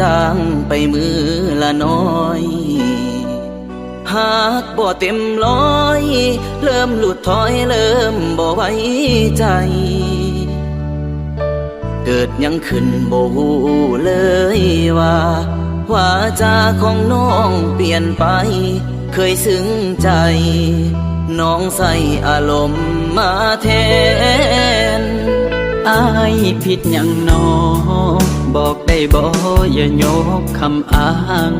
จางไปมือละน้อย หากบ่เต็มร้อย เริ่มหลุดถอยเริ่มบ่ไว้ใจ เกิดยังขึ้นบ่ฮู้เลยว่าว่าจาของน้องเปลี่ยนไป เคยซึ้งใจ น้องใส่อารมณ์มาแทนอายผิดหยังหนอง บอกได้บ่อย่ายกคำอ้าง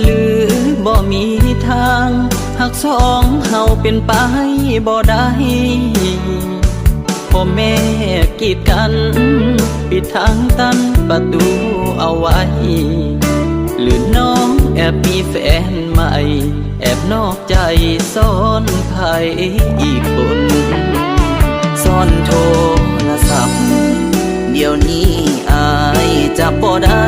หรือบ่มีทางหักสองเฮาเป็นไปบ่ได้พ่อแม่กีดกัน ปิดทางตันประตูเอาไว้ หรือน้องแอบมีแฟนใหม่ แอบนอกใจซ่อนใครอีกคน ซ่อนโทรศัพท์ เดี๋ยวนี้อายจะบ่ได้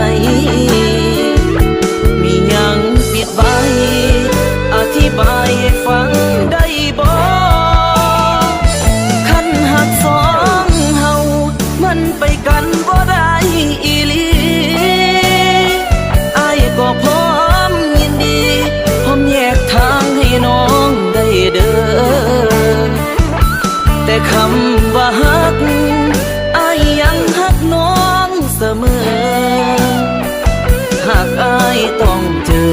ต้องเจอ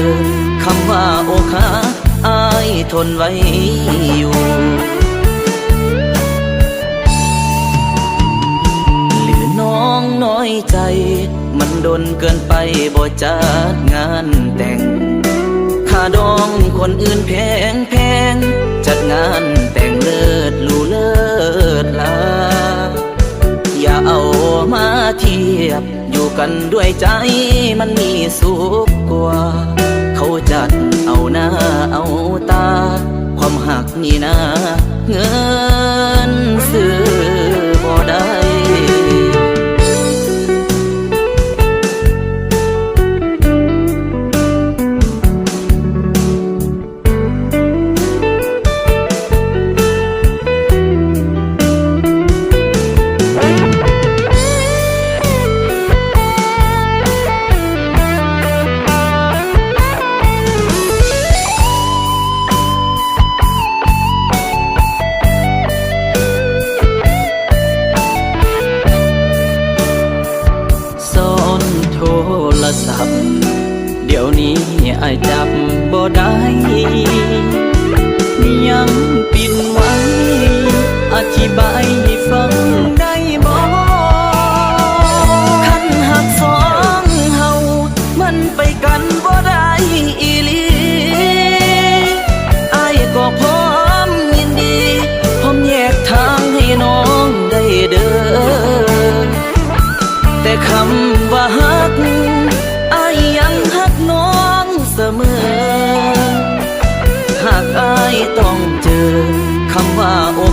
คำว่าโอคาอายทนไว้อยู่หรือน้องน้อยใจ มันดนเกินไปบ่จัดงานแต่งค่าดองคนอื่นแพงแพงจัดงานแต่งเลิศหรูเลิศลาอย่าเอามาเทียบอยู่กันด้วยใจมันมีสุข กว่า เขาจัดเอาหน้าเอาตา ความหักนี่นะเงินซื้อ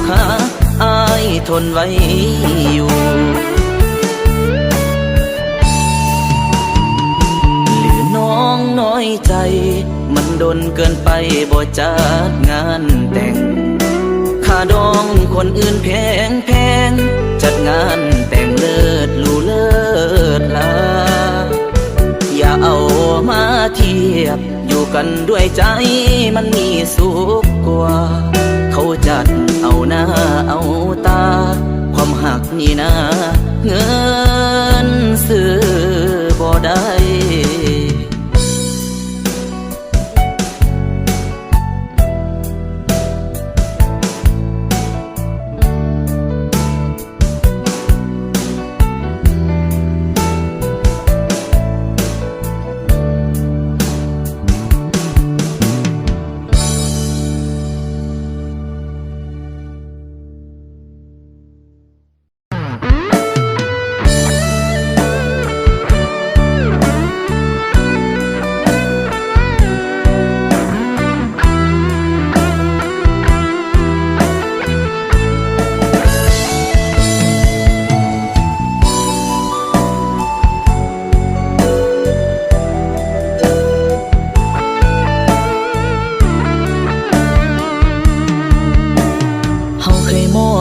ว่าอคาอายทนไว้อยู่หรือน้องน้อยใจ มันดนเกินไปบ่จัดงานแต่งค่าดองคนอื่นแพงแพงจัดงานแต่งเลิศหรูเลิศลาอย่าเอามาเทียบ อยู่กันด้วยใจมันมีสุขกว่า เขาจัดเอาหน้าเอาตา ความหักนี่นะ เงินซื้อบ่ได้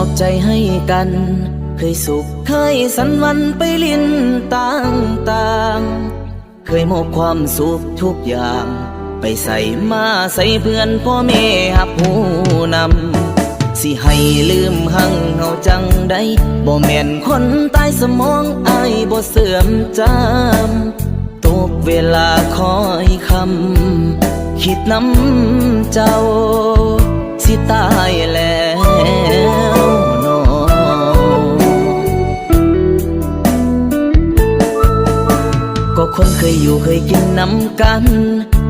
อบใจให้กัน เคยสุขเคยสันวันไปลินต่างต่างเคยมอบความสุขทุกอย่าง ไปใส่มาใส่เพื่อนพ่อแม่หับหูนำสิให้ลืมหังเฮาจังได้บ่แม่นคนตายสมองอายบ่เสื่อมจำตกเวลาคอยคำคิดน้ำเจ้า สิตายแล้ว คนเคยอยู่เคยกินน้ำกัน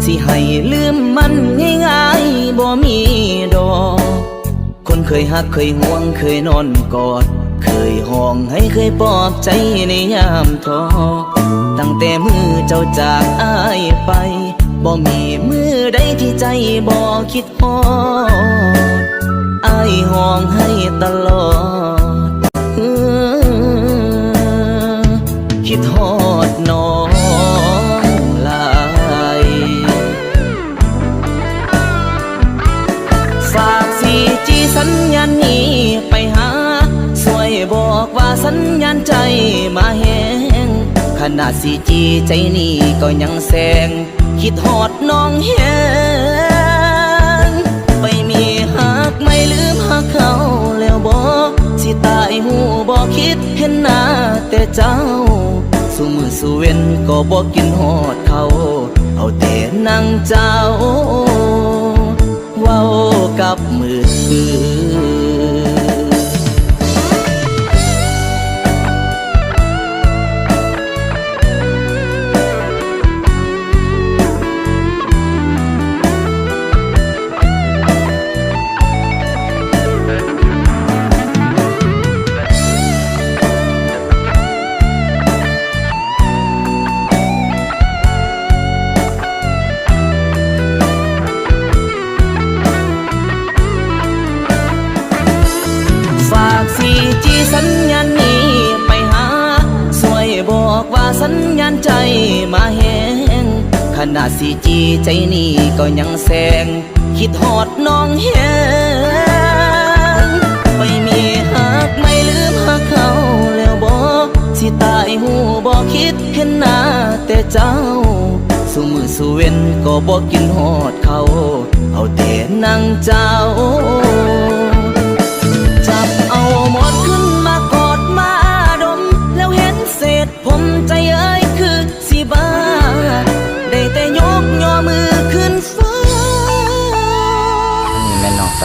สิให้ลืมมันง่ายๆบ่มีดอก คนเคยหักเคยห่วงเคยนอนกอด เคยห้องให้เคยปลอบใจในยามท้อตั้งแต่มือเจ้าจากอายไปบ่มีมือใดที่ใจบ่คิดฮอดอายห้องให้ตลอด ขนาสีจีใจนี้ก็ยังแสง คิดฮอดน้องแหงไปมีหักไม่ลืมหักเขาแล้วบอกสิตายหูบอกคิดเห็นหน้าแต่เจ้าสุมือสุเวนก็บอกกินฮอดเขา เอาแต่นั่งเจ้า เว้ากับมือถือ สัญญาณใจมาแหงขนาดสีจีใจนี้ก็ยังแสง คิดฮอดน้องแหงไม่มีหักไม่ลืมหักเขาแล้วบอกสิตายหูบอกคิดเห็นหน้าแต่เจ้าสุมือสุเวนก็บอกกินฮอดเขา เอาแต่นั่งเจ้า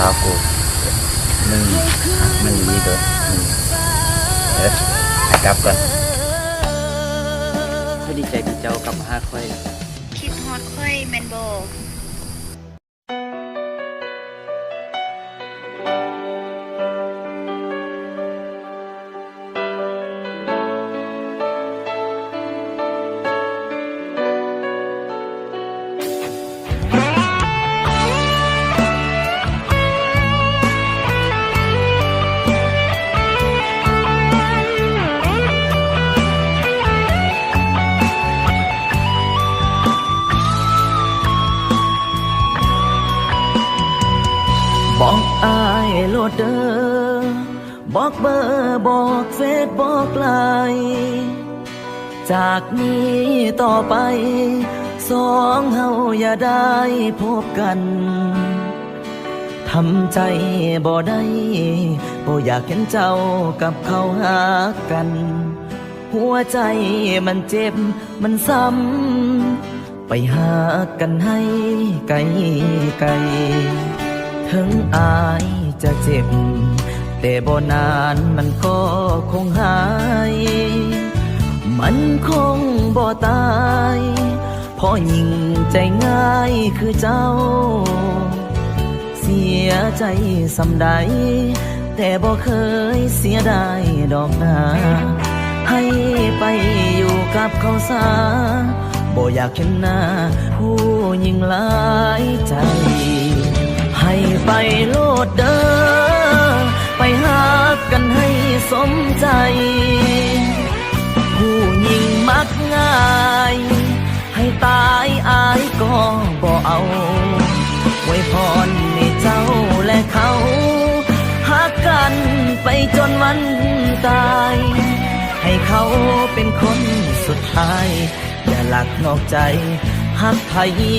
าวกูมึงมันมีโดดมึงเออให้กลับก่อนค่อยดีใจที่เจ้ากลับมาหาค่อย คิดฮอดค่อยแมนโบ จากนี้ต่อไป สองเฮาอย่าได้พบกันทำใจบ่ได้บ่อยากเห็นเจ้ากับเขาหากัน หัวใจมันเจ็บมันซ้ำ ไปหากันให้ไกลไกลถึงอายจะเจ็บ แต่บ่นานมันก็คงหาย มันคงบ่ตายเพราะยิ่งใจง่ายคือเจ้า เสียใจสำใด แต่บ่เคยเสียดายดอกนาให้ไปอยู่กับเขาซาบ่อยากเห็นหน้า ผู้ยิ่งหลายใจ ให้ไปโลดเด้อไปหากันให้สมใจายให้ตายอายก็บ่เอาไว้พรให้เจ้าและเขาหากันไปจนวันตาย ให้เขาเป็นคนสุดท้าย อย่าหลักนอกใจหักไทยอี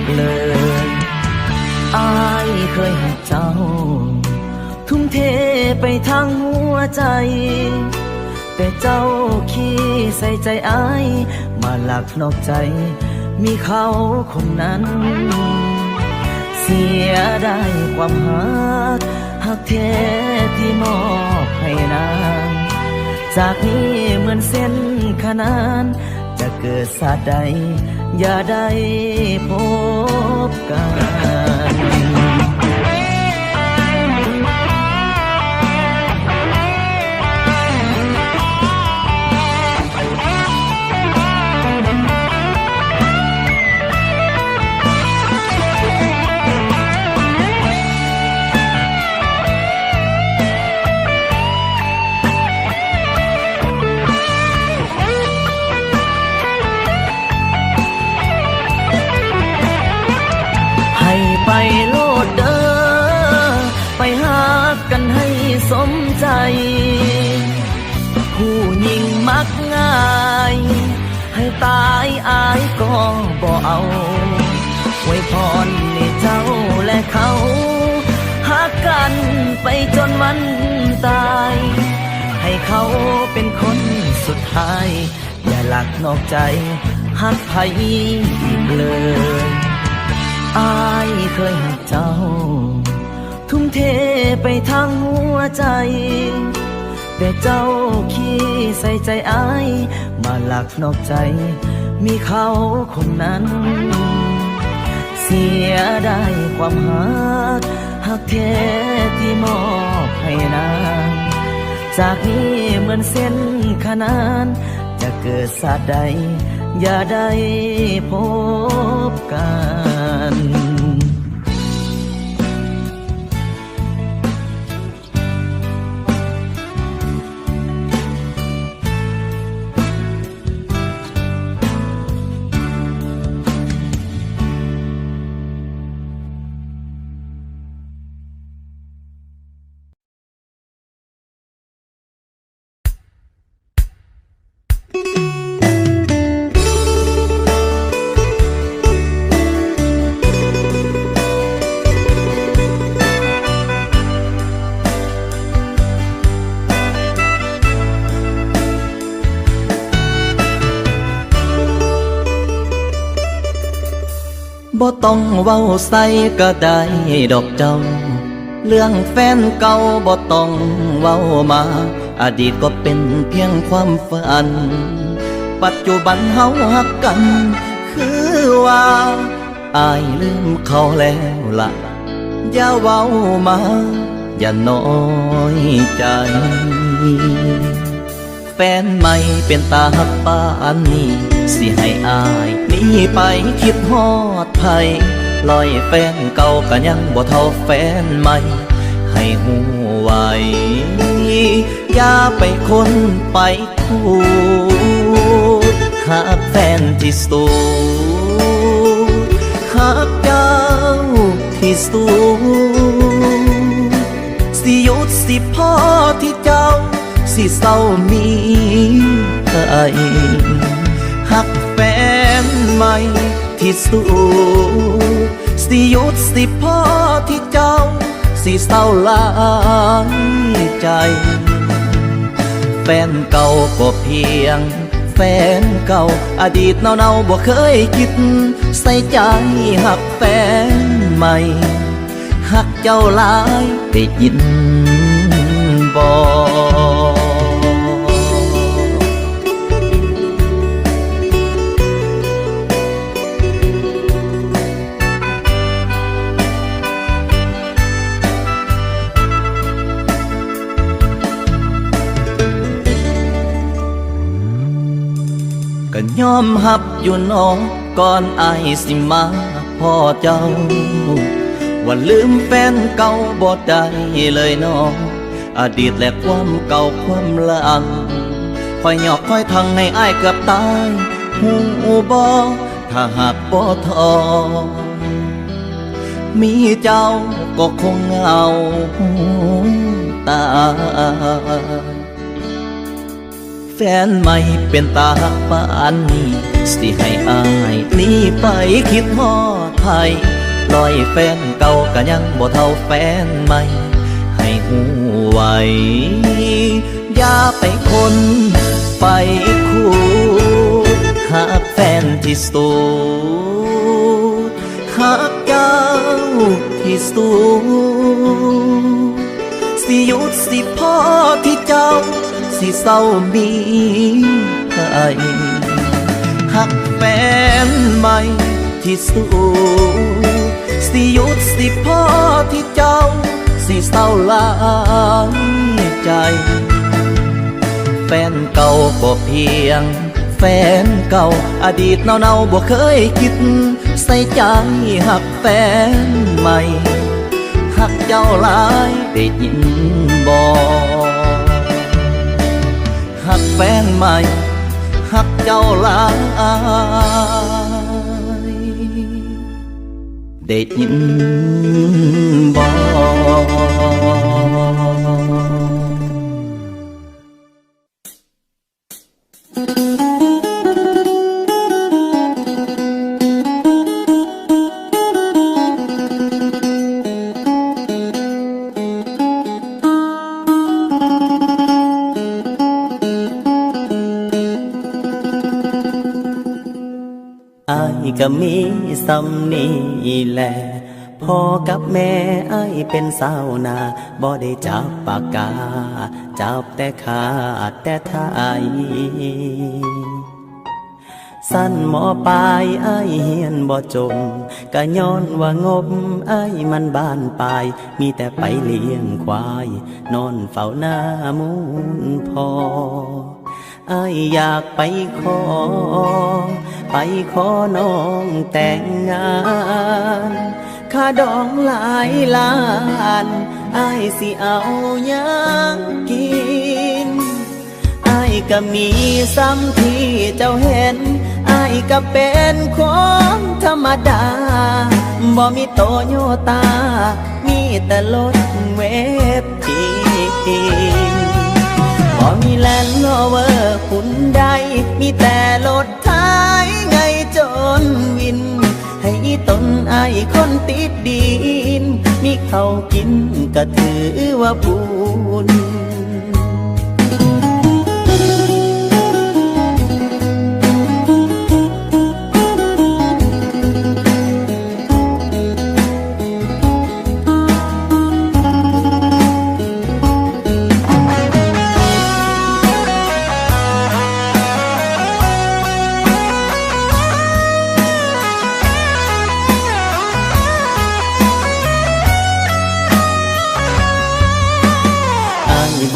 กเลยอายเคยหักเจ้า ทุ่มเทไปทางหัวใจ แต่เจ้าขี้ใส่ใจอาย มาหลักนอกใจ มีเขาคนนั้น เสียได้ความหักหักแท้ที่มอบให้นางจากนี้เหมือนเส้นขนาน จะเกิดสาดใด อย่าได้พบกัน ตายอายก็บ่เอาไว้พรให้เจ้าและเขาหากันไปจนวันตาย ให้เขาเป็นคนสุดท้าย อย่าหลักนอกใจหักไผอีกเลยอายเคยหักเจ้า ทุ่มเทไปทางหัวใจ แต่เจ้าขี้ใส่ใจอาย มาหลักนอกใจ มีเขาคนนั้น เสียได้ความหักหักแท้ที่มอบให้นางจากนี้เหมือนเส้นขนาน จะเกิดสาดใด อย่าได้พบกัน บ่ต้องเว้าใส่ก็ได้ดอกเจ้า เรื่องแฟนเก่าบ่ต้องเว้ามา อดีตก็เป็นเพียงความฝัน ปัจจุบันเฮาหักกัน คือว่าอายลืมเขาแล้วล่ะอย่าเว้ามา อย่าน้อยใจ แฟนใหม่เป็นตาหักปานนี้สิให้อาย นีไปคิดฮอดไผลอยแฟนเก่าก็ยังบ่เท่าแฟนใหม่ ให้หูไว้อย่าไปคนไปคูดหากแฟนที่สุดหากเจ้าที่สุดสิหยุดสิพ่อที่เจ้า สิเศร้ามีใคร แฟนใหม่ที่สุดสิยุดสิพ่อที่เจ้า สิเศร้าหลายใจ แฟนเก่าก็เพียง แฟนเก่า อดีตเนาๆบ่เคยคิด ใส่ใจหักแฟนใหม่หักเจ้าหลายได้ยิน อมหับอยู่น้องก่อนอายสิมาพ่อเจ้า ว่าลืมแฟนเก่าบ่ได้เลยน้อง อดีตและความเก่าความหลังคอยหยอกคอยทังให้อายเกือบตายหูบ่ถ้าหากบ่ทอ มีเจ้าก็คงเหงาตาย แฟนใหม่เป็นตาปานนี้สิให้อายหนีไปคิดฮอดไทยปล่อยแฟนเก่าก็ยังบ่เท่าแฟนใหม่ ให้หูไวอย่าไปคนไปคู่หากแฟนที่สุดหากเจ้าที่สุดสิหยุดสิพ่อที่เจ้า สิเศร้ามีให้หักแฟนใหม่ที่สุดสิหยุดสิพ่อที่เจ้า สิเศร้าลายใจ แฟนเก่าก็เพียง แฟนเก่าอดีตเนาๆบ่เคยคิด ใส่ใจหักแฟนใหม่หักเจ้าหลายได้ยินบ่ หักแฟนใหม่หักเจ้าหลายได้ยินบ่อ ก็มีสำนีแหละพ่อกับแม่ไอายเป็นสาวนาบ่ได้จับปากกา จับแต่ขาดแต่ไทยสั้นหมอปลายไอเฮียนบ่จงกะย้อนว่างบไอมันบ้านปลาย มีแต่ไปเลี้ยงควาย นอนเฝ้าหน้ามูลพอ อายอยากไปขอ ไปขอน้องแต่งงานค่าดองหลายล้านไอายสิเอายังกินอายก็มีซ้ำที่เจ้าเห็นอายก็เป็นคนธรรมดา บ่มีโตโยตา มีแต่รถเวฟจี มีแลนด์โรเวอร์คุณใด มีแต่รถท้ายไงจนวิน ให้ตนไอคนติดดิน มีเขากินก็ถือว่าบุญ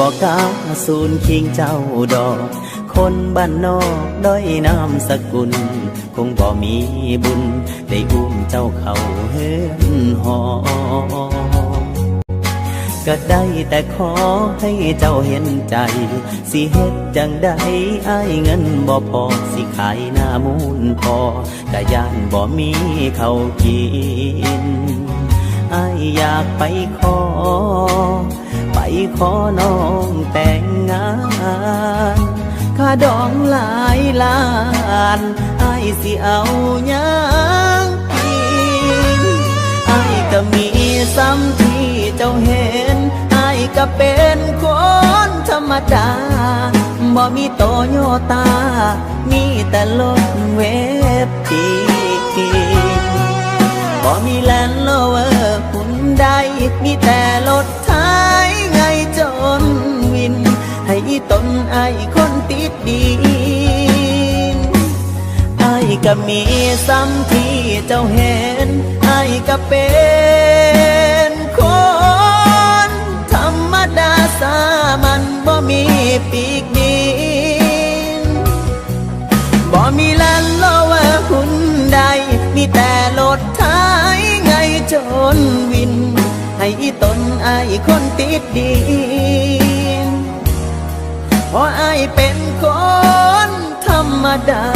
บอกกล้าสูนคิงเจ้าดอก คนบ้านนอกด้อยน้ำสกุล คงบ่มีบุญ ได้อุ้มเจ้าเขาเฮือนหอก็ได้แต่ขอให้เจ้าเห็นใจ สิเฮ็ดจังใดอ้ายเงินบ่พอ สิขายหน้ามูลพอกะย่านบ่มีเขากินอายอยากไปขอ ขอน้องแต่งงานค่าดองหลายล้านไอายสิเอาหยังกินไอายก็มีซ้ำที่เจ้าเห็นไอายก็เป็นคนธรรมดาบ่มีโตโยตา มีแต่รถเวฟจีบ่มีแลนด์โลเวอร์คุณใดมีแต่รถท้าย ตนไอคนติดดินไอก็มีซ้ำที่เจ้าเห็นไอก็เป็นคนธรรมดาสามันบ่มีปีกดินบ่มีแลนด์โลเวอร์หุ่นใด มีแต่รถท้ายไงจนวิน ให้ตนไอคนติดดิน เพราะอายเป็นคนธรรมดา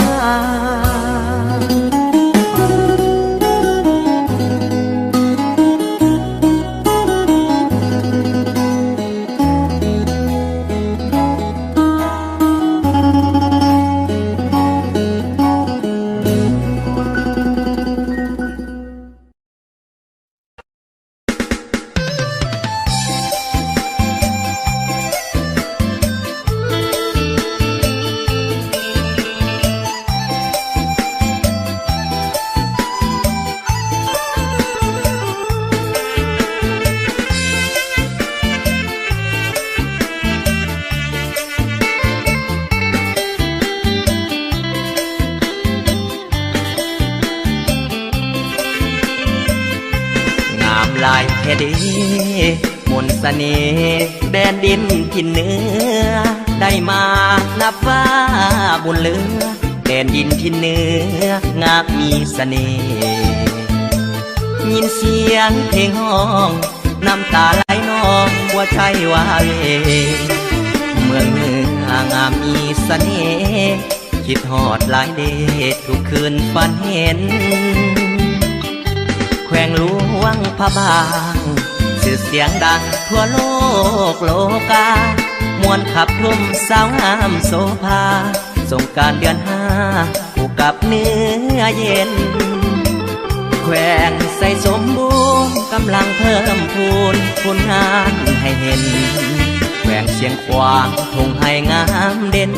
เฮเดมนต์เสน่ห์แดนดินทินเหนื้อ ได้มานับว่าบุญเลือ แดนดินทินเหนื้องามมีเสน่ห์ยินเสียงเพลงห้องน้ำตาไหลนองหัวใจว่าเวเมืองเหนืองามมีเสน่ห์คิดหอดหลายเดชทุกคืนฝันเห็นแขวงหล วงพระบางสื่อเสียงดังทั่วโลกโลกามวนขับทุ่มสาวงามโสภาสงการเดือนห้าคู่กับเนื้อเย็น แขวงใส่สมบูรณ์กำลังเพิ่มพูนผลงานให้เห็น แขวงเสียงควางทงให้งามเด่น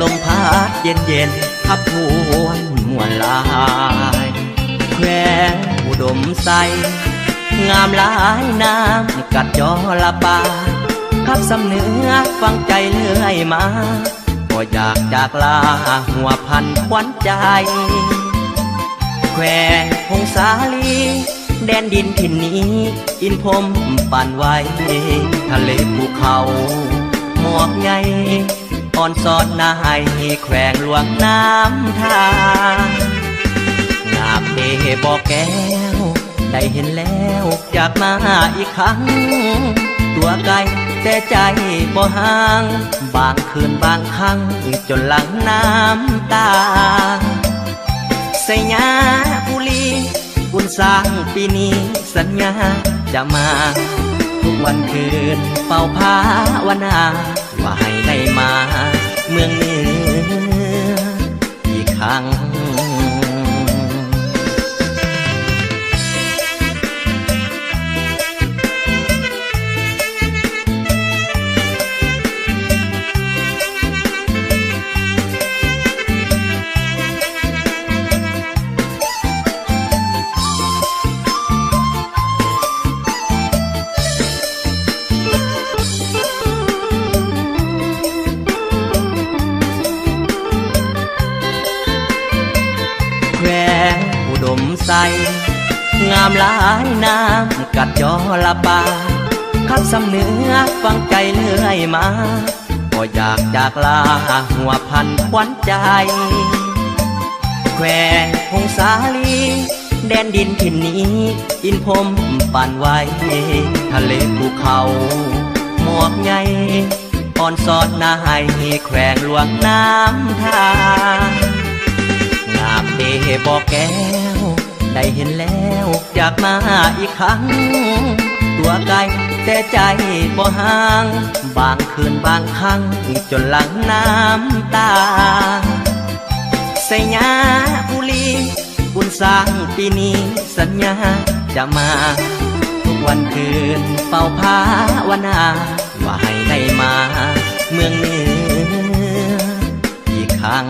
ลมพัดเย็นเย็นๆขับทวนมวนลาย แขวง ดมใส งามหลายน้ำกัดจอละปาขับสำเนื้อฟังใจเลื่อยมาก็อยากจากลาหัวพันควันใจแขวงพงสาลี แดนดินถิ่นนี้ อินพรมปั่นไว้ ทะเลภูเขาหมอกไงอ่อนสอดนายแขวงหลวงน้ำทางงา เดบอกแก้ว ได้เห็นแล้วอยากมาอีกครั้ง ตัวไกลแต่ใจบ่ห่าง บางคืนบางครั้งจนหลังน้ำตาใส่ยาบุรีบุญสร้างปีนี้สัญญาจะมา ทุกวันคืนเป่าพาวนาว่าให้ได้มา เมืองเหนืออีกครั้ง งามหลายน้ำกัดจอละปาขับสำเนื้อฟังใจเลื่อยมาก็อยากจากลาหัวพันควันใจแขวงพงสาลี แดนดินถิ่นนี้ อินพรมปั่นไว้ ทะเลภูเขาหมอกไงอ่อนสอดนายแขวงหลวงน้ำทางงามเดบอกแก้ ได้เห็นแล้วอยากมาอีกครั้ง ตัวไกลแต่ใจบ่ห่าง บางคืนบางครั้ง จนหลังน้ำตาใส่ยาบุรีบุญสร้างปีนี้สัญญาจะมา ทุกวันคืนเป่าพาวนา ว่าให้ได้มา เมืองเหนืออีกครั้ง